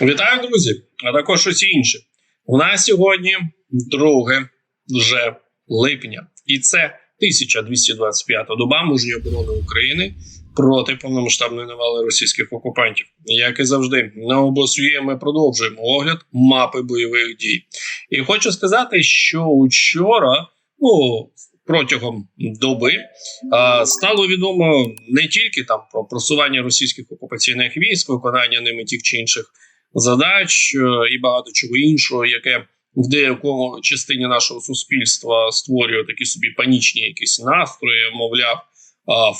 Вітаю, друзі! А також усі інші. У нас сьогодні 2 вже липня, і це 1225 доба мужньої оборони України проти повномасштабної навали російських окупантів. Як і завжди, на обосує ми продовжуємо огляд мапи бойових дій. І хочу сказати, що вчора, ну протягом доби, стало відомо не тільки там про просування російських окупаційних військ, виконання ними тих чи інших задач е, і багато чого іншого, яке в деякому частині нашого суспільства створює такі собі панічні якісь настрої, мовляв.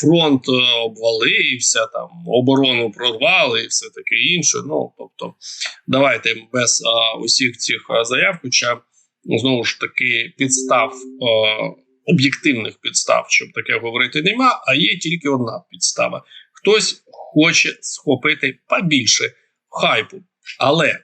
Фронт е, обвалився, там оборону прорвали і все таке інше. Ну тобто, давайте без а, усіх цих заяв, хоча знову ж таки підстав а, об'єктивних підстав, щоб таке говорити, нема. А є тільки одна підстава: хтось хоче схопити побільше хайпу. Але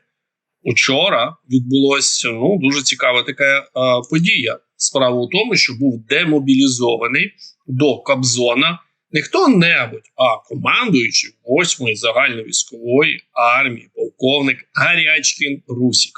учора відбулася ну дуже цікава така а, подія. Справа у тому, що був демобілізований до Кобзона не хто-небудь, а командуючий 8-ї загальновійськової армії, полковник Гарячкін Русік.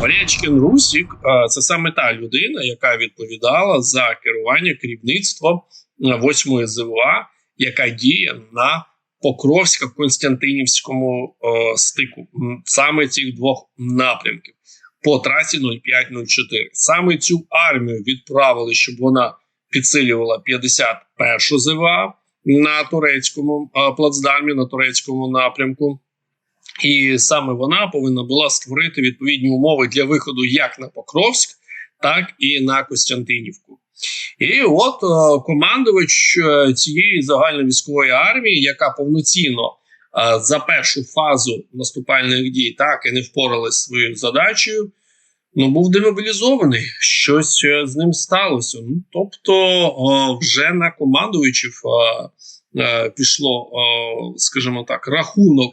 Гарячкін Русік це саме та людина, яка відповідала за керування керівництвом 8-ї ЗВА, яка діє на Покровсько-Константинівському е, стику, саме цих двох напрямків по трасі 0504. Саме цю армію відправили, щоб вона підсилювала 51 ЗВА на турецькому е, плацдармі, на турецькому напрямку. І саме вона повинна була створити відповідні умови для виходу як на Покровськ, так і на Костянтинівку. І от е, командувач е, цієї загальновійськової армії, яка повноцінно е, за першу фазу наступальних дій так і не впоралась своєю задачею, ну був демобілізований. Щось з ним сталося. Ну тобто, вже на командувачів пішло, скажімо так, рахунок,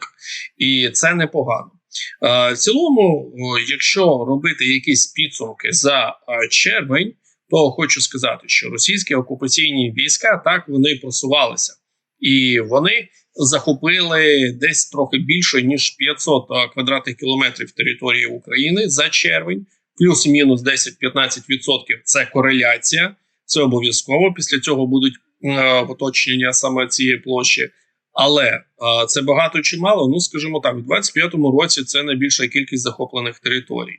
і це непогано. В цілому, якщо робити якісь підсумки за червень то хочу сказати, що російські окупаційні війська так вони просувалися, і вони захопили десь трохи більше ніж 500 квадратних кілометрів території України за червень, плюс-мінус 10-15% Це кореляція, це обов'язково. Після цього будуть поточнення саме цієї площі. Але е, це багато чи мало. Ну скажімо так, в 25-му році це найбільша кількість захоплених територій.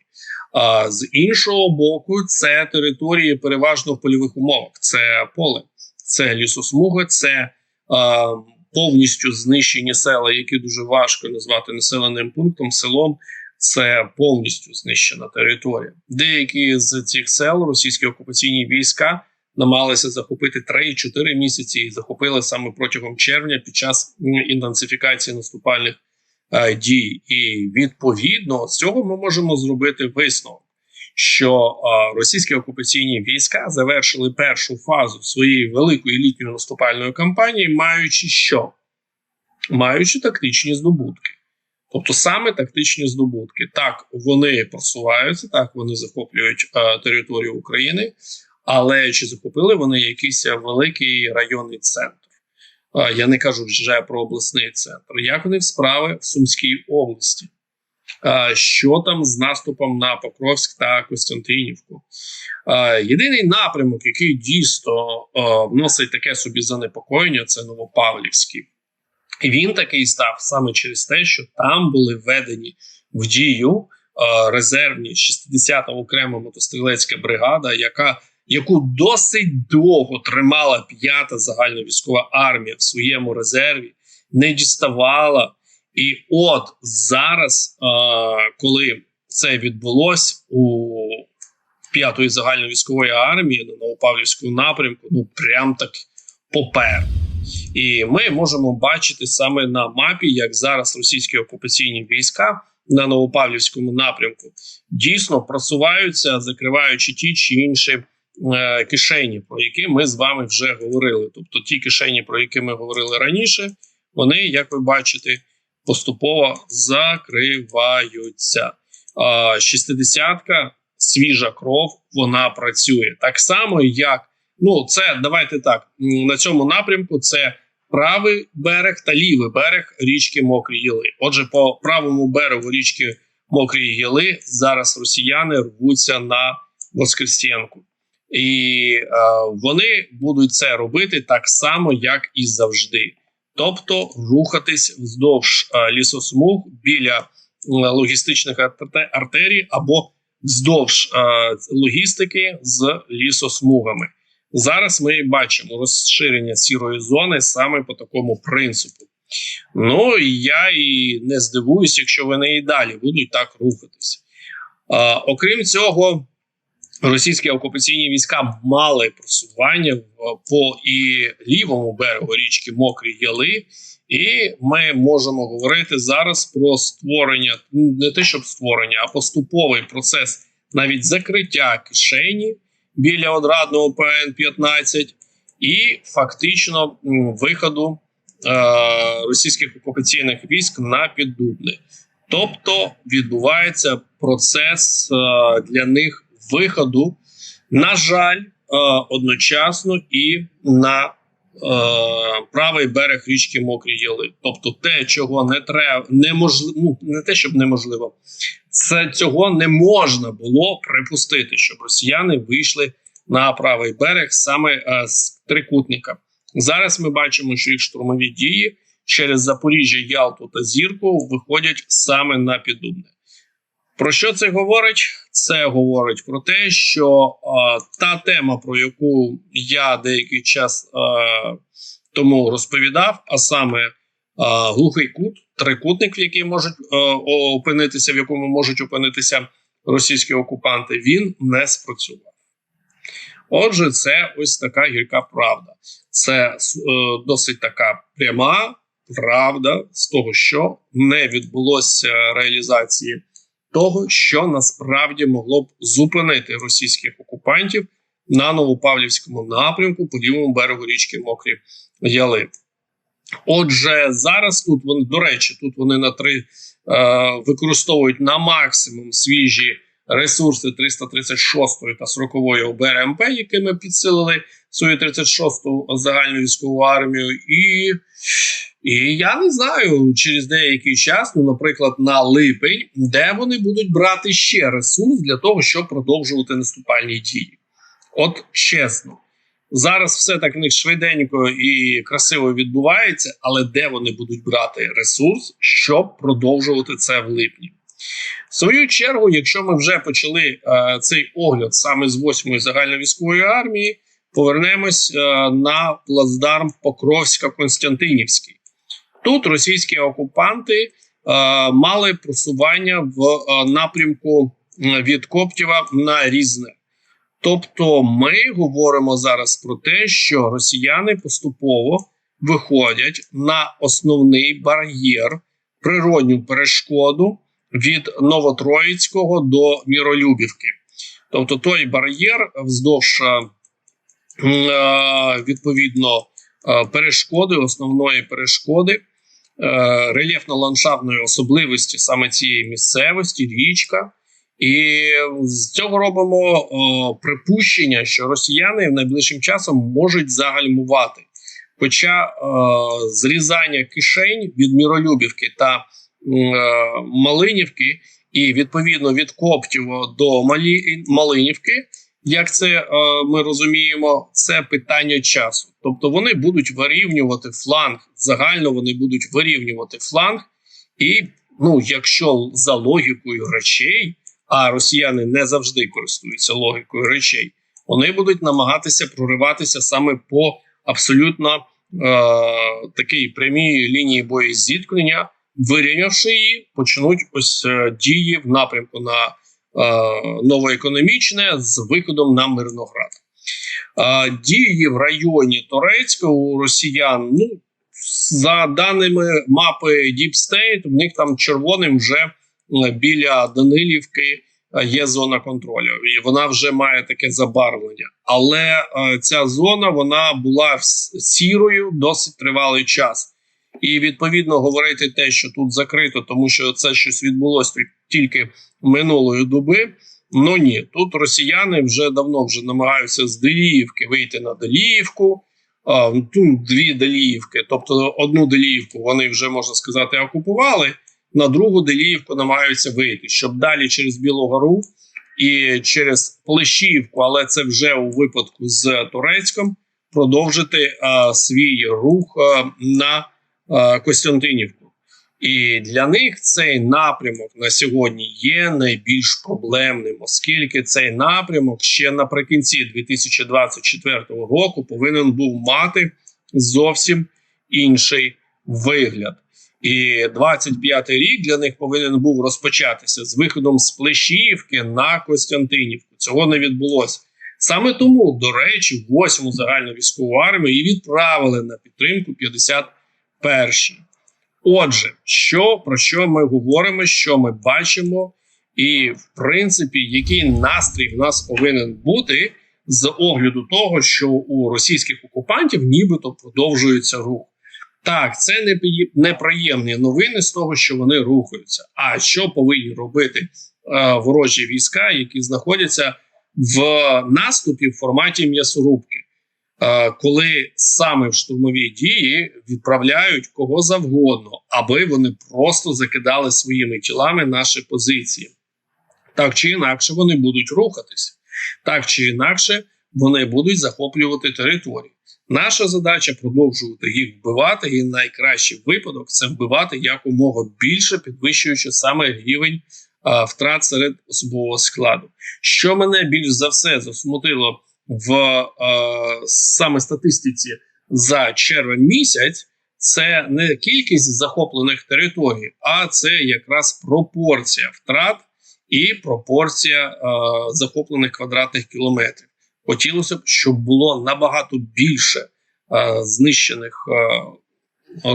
А з іншого боку, це території переважно в польових умовах. Це поле, це лісосмуги, це а, повністю знищені села, які дуже важко назвати населеним пунктом, селом. Це повністю знищена територія. Деякі з цих сел російські окупаційні війська намагалися захопити 3-4 місяці і захопили саме протягом червня під час інтенсифікації наступальних Е, дій, і відповідно з цього ми можемо зробити висновок, що е, російські окупаційні війська завершили першу фазу своєї великої літньої наступальної кампанії, маючи що? Маючи тактичні здобутки. Тобто саме тактичні здобутки. Так, вони просуваються, так вони захоплюють е, територію України, але чи захопили вони якийсь великий районний центр? Я не кажу вже про обласний центр. Як у них справи в Сумській області? Що там з наступом на Покровськ та Костянтинівку? Єдиний напрямок, який дійсно вносить таке собі занепокоєння, це Новопавлівський. І він такий став саме через те, що там були введені в дію резервні 60-та окрема мотострілецька бригада, яка яку досить довго тримала п'ята загальна військова армія в своєму резерві, не діставала. І от зараз, коли це відбулось у п'ятої загальновійськової армії на Новопавлівському напрямку, ну прям так попер. І ми можемо бачити саме на мапі, як зараз російські окупаційні війська на Новопавлівському напрямку дійсно просуваються, закриваючи ті чи інші кишені, про які ми з вами вже говорили. Тобто ті кишені, про які ми говорили раніше, вони, як ви бачите, поступово закриваються. Шістдесятка свіжа кров, вона працює так само, як ну це давайте так на цьому напрямку. Це правий берег та лівий берег річки Мокрі Гіли. Отже, по правому берегу річки Мокрі Гіли зараз росіяни рвуться на Воскресенку. І е, вони будуть це робити так само, як і завжди. Тобто рухатись вздовж е, лісосмуг біля е, логістичних артерій або вздовж е, логістики з лісосмугами. Зараз ми бачимо розширення сірої зони саме по такому принципу. Ну і я і не здивуюсь, якщо вони і далі будуть так рухатися. Е, окрім цього, російські окупаційні війська мали просування по і лівому берегу річки Мокрі Яли, і ми можемо говорити зараз про створення, не те, щоб створення, а поступовий процес навіть закриття кишені біля одрадного ПН 15 і фактично виходу е, російських окупаційних військ на піддубне. Тобто відбувається процес е, для них виходу, на жаль, е, одночасно і на е, правий берег річки Мокрі Яли. Тобто, те, чого не треба, неможливо, ну не те, щоб неможливо, це цього не можна було припустити, щоб росіяни вийшли на правий берег саме е, з трикутника. Зараз ми бачимо, що їх штурмові дії через Запоріжжя, Ялту та Зірку виходять саме на піддубне. Про що це говорить? Це говорить про те, що е, та тема, про яку я деякий час е, тому розповідав, а саме е, глухий кут, трикутник, в який можуть е, опинитися, в якому можуть опинитися російські окупанти, він не спрацював. Отже, це ось така гірка правда. Це е, досить така пряма правда з того, що не відбулося реалізації того, що насправді могло б зупинити російських окупантів на Новопавлівському напрямку по лівому берегу річки Мокрі Яли. Отже, зараз тут вони, до речі, тут вони на три е, використовують на максимум свіжі ресурси 336 та 40 ОБРМП, якими підсилили свою 36-ту загальну військову армію, і і я не знаю через деякий час, ну, наприклад, на липень, де вони будуть брати ще ресурс для того, щоб продовжувати наступальні дії. От чесно, зараз все так в них швиденько і красиво відбувається, але де вони будуть брати ресурс, щоб продовжувати це в липні? В свою чергу, якщо ми вже почали е, цей огляд саме з 8-ї загальновійськової армії, повернемось е, на плацдарм Покровська-Константинівський. Тут російські окупанти е, мали просування в е, напрямку від Коптєва на Різне. Тобто, ми говоримо зараз про те, що росіяни поступово виходять на основний бар'єр, природню перешкоду від Новотроїцького до Міролюбівки. Тобто той бар'єр вздовж е, е, відповідно е, перешкоди, основної перешкоди, рельєфно-ландшафтної особливості саме цієї місцевості, річка. І з цього робимо о, припущення, що росіяни найближчим часом можуть загальмувати. Хоча о, зрізання кишень від Міролюбівки та Малинівки, і відповідно від Коптєва до Малі, Малинівки, як це е, ми розуміємо, це питання часу. Тобто вони будуть вирівнювати фланг, загально вони будуть вирівнювати фланг, і ну, якщо за логікою речей а росіяни не завжди користуються логікою речей, вони будуть намагатися прориватися саме по абсолютно е, такій прямій лінії боєзіткнення, вирівнявши її, почнуть ось е, дії в напрямку на е, новоекономічне з викидом на Мирноград. Е, дії в районі Торецька у росіян, ну за даними мапи State, в них там червоним вже біля Данилівки є зона контролю, і вона вже має таке забарвлення. Але ця зона вона була сірою досить тривалий час. І відповідно говорити те, що тут закрито, тому що це щось відбулося тільки минулої доби. Ну ні, тут росіяни вже давно вже намагаються з Деліївки вийти на Деліївку. тут дві Деліївки, тобто одну Деліївку вони вже можна сказати окупували. На другу Деліївку намагаються вийти, щоб далі через Білу Гору і через Плещіївку, але це вже у випадку з Турецьком, продовжити а, свій рух а, на Костянтинівку. І для них цей напрямок на сьогодні є найбільш проблемним, оскільки цей напрямок ще наприкінці 2024 року повинен був мати зовсім інший вигляд. І 25-й рік для них повинен був розпочатися з виходом з Плещіївки на Костянтинівку. Цього не відбулося. Саме тому, до речі, 8-му загальну військову армію і відправили на підтримку 51-й. Отже, що про що ми говоримо, що ми бачимо, і в принципі, який настрій в нас повинен бути з огляду того, що у російських окупантів нібито продовжується рух. Так, це неприємні новини з того, що вони рухаються. А що повинні робити е, ворожі війська, які знаходяться в наступі в форматі м'ясорубки? Е, коли саме в штурмові дії відправляють кого завгодно, аби вони просто закидали своїми тілами наші позиції. Так чи інакше, вони будуть рухатись, так чи інакше, вони будуть захоплювати територію. Наша задача продовжувати їх вбивати, і найкращий випадок це вбивати якомога більше, підвищуючи саме рівень а, втрат серед особового складу. Що мене більш за все засмутило в е, саме статистиці за червень місяць, це не кількість захоплених територій, а це якраз пропорція втрат і пропорція е, захоплених квадратних кілометрів. Хотілося б, щоб було набагато більше е, знищених е,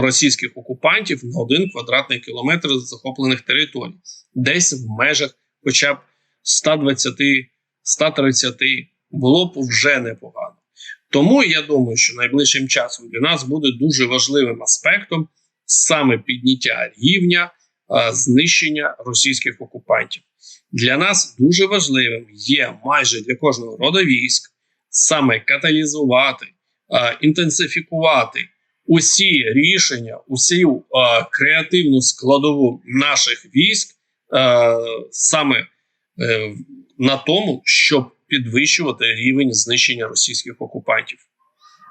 російських окупантів на один квадратний кілометр захоплених територій, десь в межах, хоча б 120-130 було б вже непогано. Тому я думаю, що найближчим часом для нас буде дуже важливим аспектом саме підняття рівня а, знищення російських окупантів. Для нас дуже важливим є майже для кожного роду військ саме каталізувати, а, інтенсифікувати усі рішення, усю а, креативну складову наших військ а, саме е, на тому, щоб підвищувати рівень знищення російських окупантів.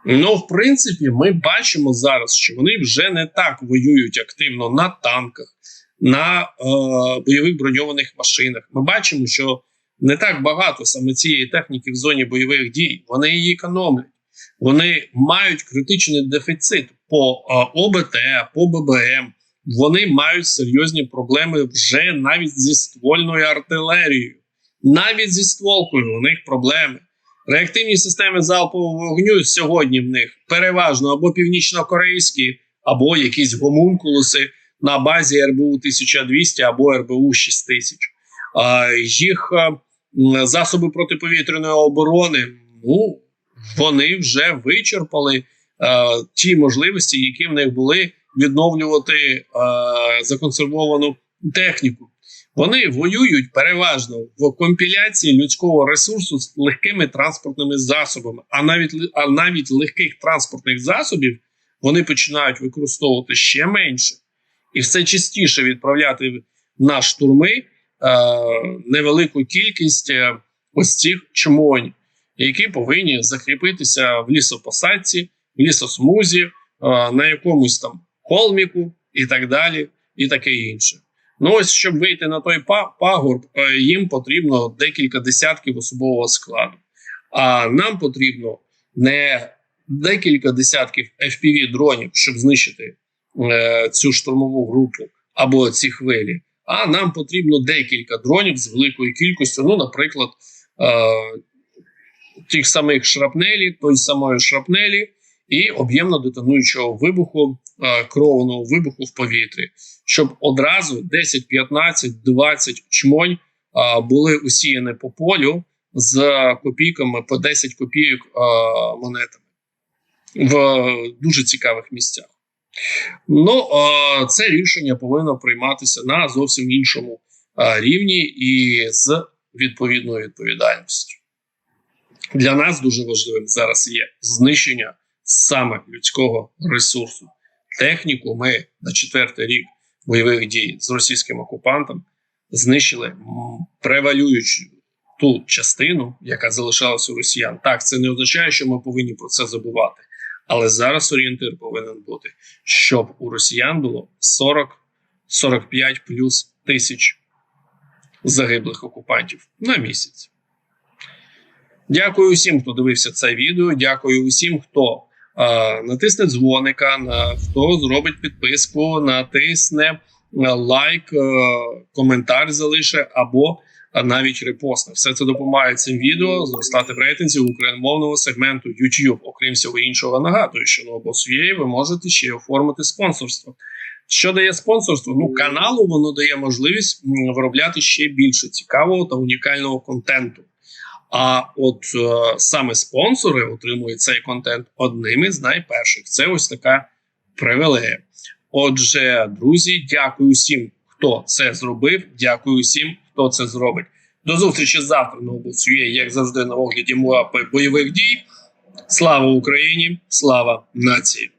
Ну, в принципі, ми бачимо зараз, що вони вже не так воюють активно на танках, на е, бойових броньованих машинах. Ми бачимо, що не так багато саме цієї техніки в зоні бойових дій. Вони її економлять. Вони мають критичний дефіцит по е, ОБТ, по ББМ. Вони мають серйозні проблеми вже навіть зі ствольною артилерією. Навіть зі стволкою у них проблеми. Реактивні системи залпового вогню сьогодні в них переважно або північно-корейські, або якісь гомункулуси на базі РБУ 1200 або РБУ 6000. А їх засоби протиповітряної оборони, ну вони вже вичерпали а, ті можливості, які в них були відновлювати а, законсервовану техніку. Вони воюють переважно в компіляції людського ресурсу з легкими транспортними засобами, а навіть а навіть легких транспортних засобів вони починають використовувати ще менше і все частіше відправляти на штурми е, невелику кількість е, ось цих чмонь, які повинні закріпитися в лісопосадці, в лісосмузі, е, на якомусь там холміку і так далі, і таке інше. Ну ось щоб вийти на той пагорб, е, їм потрібно декілька десятків особового складу. А нам потрібно не декілька десятків fpv дронів, щоб знищити е, цю штурмову групу або ці хвилі. А нам потрібно декілька дронів з великою кількістю. Ну, наприклад, е, тих самих шрапнелі, той самої шрапнелі і об'ємно детонуючого вибуху, е, керованого вибуху в повітрі, щоб одразу 10, 15, 20 чмонь е, були усіяні по полю з копійками по 10 копійок е, монетами в дуже цікавих місцях. Ну, це рішення повинно прийматися на зовсім іншому рівні і з відповідною відповідальністю. Для нас дуже важливим зараз є знищення саме людського ресурсу. Техніку ми на четвертий рік бойових дій з російським окупантом знищили превалюючу ту частину, яка залишалася у росіян. Так, це не означає, що ми повинні про це забувати. Але зараз орієнтир повинен бути, щоб у росіян було 40-45 плюс тисяч загиблих окупантів на місяць. Дякую усім, хто дивився це відео. Дякую усім, хто натисне дзвоника, на хто зробить підписку, натисне е, лайк, е, коментар залише або е, навіть репостне. Все це допомагає цим відео зростати в рейтинзі україномовного сегменту YouTube. Окрім всього іншого, нагадую, що на обосує ви можете ще й оформити спонсорство. Що дає спонсорство? Ну, каналу воно дає можливість виробляти ще більше цікавого та унікального контенту. А от е, саме спонсори отримують цей контент одними з найперших. Це ось така привілея. Отже, друзі, дякую всім, хто це зробив. Дякую всім, хто це зробить. До зустрічі завтра на області, як завжди, на огляді мапи бойових дій. Слава Україні! Слава нації!